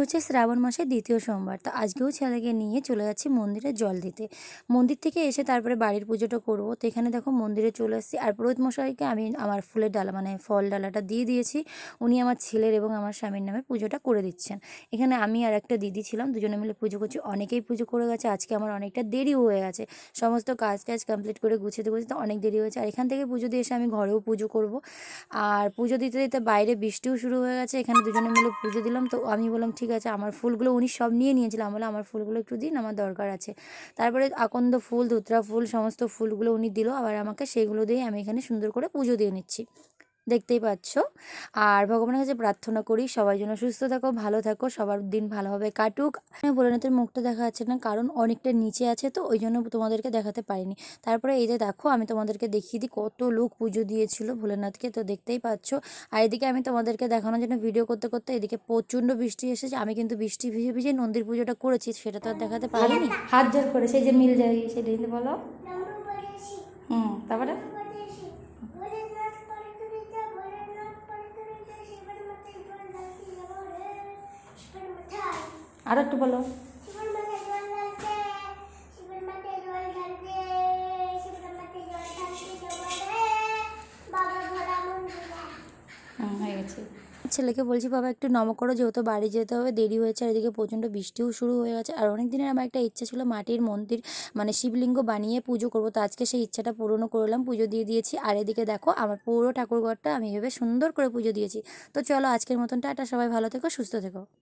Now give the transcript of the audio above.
হচ্ছে শ্রাবণ মাসের দ্বিতীয় সোমবার। তো আজকেও ছেলেকে নিয়ে চলে যাচ্ছি মন্দিরে জল দিতে। মন্দির থেকে এসে তারপরে বাড়ির পুজোটা করব। তো এখানে দেখো মন্দিরে চলে এসেছি আর পুরোহিত মশাইকে আমি আমার ফুলের ডালা মানে ফল ডালাটা দিয়ে দিয়েছি। উনি আমার ছেলের এবং আমার স্বামীর নামে পুজোটা করে দিচ্ছেন। এখানে আমি আর একটা দিদি ছিলাম, দুজনে মিলে পুজো করছি। অনেকেই পুজো করে গেছে। আজকে আমার অনেকটা দেরি হয়ে গেছে। সমস্ত কাজ টাজ কমপ্লিট করে গুছিয়ে গুছিতে অনেক দেরি হয়েছে। আর এখান থেকে পুজো দিয়ে এসে আমি ঘরেও পুজো করব। আর পুজো দিতে দিতে বাইরে বৃষ্টিও শুরু হয়ে গেছে। এখানে দুজনে মিলে পুজো দিলাম। তো আমি বললাম, ঠিক আছে, আমার ফুলগুলো উনি সব নিয়ে নিয়েছিলাম বলে আমার ফুলগুলো একটু দিন, আমার দরকার আছে। তারপরে আকন্দ ফুল, ধুতরা ফুল, সমস্ত ফুলগুলো উনি দিল, আবার আমাকে সেইগুলো দিয়ে আমি এখানে সুন্দর করে পুজো দিয়ে নিচ্ছি। দেখতেই পাচ্ছ। আর ভগবানের কাছে প্রার্থনা করি সবাই যেন সুস্থ থাকো ভালো থাকো সবার দিন ভালোভাবে কাটুক। ভোলেনাথের মুখটা দেখা যাচ্ছে না কারণ অনেকটা নিচে আছে তো ওই জন্য তোমাদেরকে দেখাতে পারিনি। তারপরে এই যে দেখো আমি তোমাদেরকে দেখিয়ে দিই কত লোক পুজো দিয়েছিল ভোলেনাথকে তো দেখতেই পাচ্ছ। আর এদিকে আমি তোমাদেরকে দেখানোর জন্য ভিডিও করতে করতে এদিকে প্রচণ্ড বৃষ্টি এসেছে আমি কিন্তু বৃষ্টি ভিজে ভিজে নন্দীর পুজোটা করেছি সেটা তো আর দেখাতে পারিনি। হাত জোর করে সেই যে মিল যায় সেটা কিন্তু বলো। হুম তারপরে? ভোলা একটু বলো হয়ে গেছে। ছেলেকে বলছি বাবা একটু নম করো যেহেতু বাড়ি যেতে হবে দেরি হয়েছে আর এদিকে প্রচণ্ড বৃষ্টিও শুরু হয়ে গেছে। আর অনেক দিনের আমার একটা ইচ্ছা ছিল মাটির মন্দির মানে শিবলিঙ্গ বানিয়ে পুজো করব তো আজকে সেই ইচ্ছাটা পূরণও করলাম পুজো দিয়ে দিয়েছি। আর এদিকে দেখো আমার পুরো ঠাকুরঘরটা আমি এভাবে সুন্দর করে পুজো দিয়েছি। তো চলো আজকের মতন টাটা সবাই ভালো থেকো সুস্থ থেকো।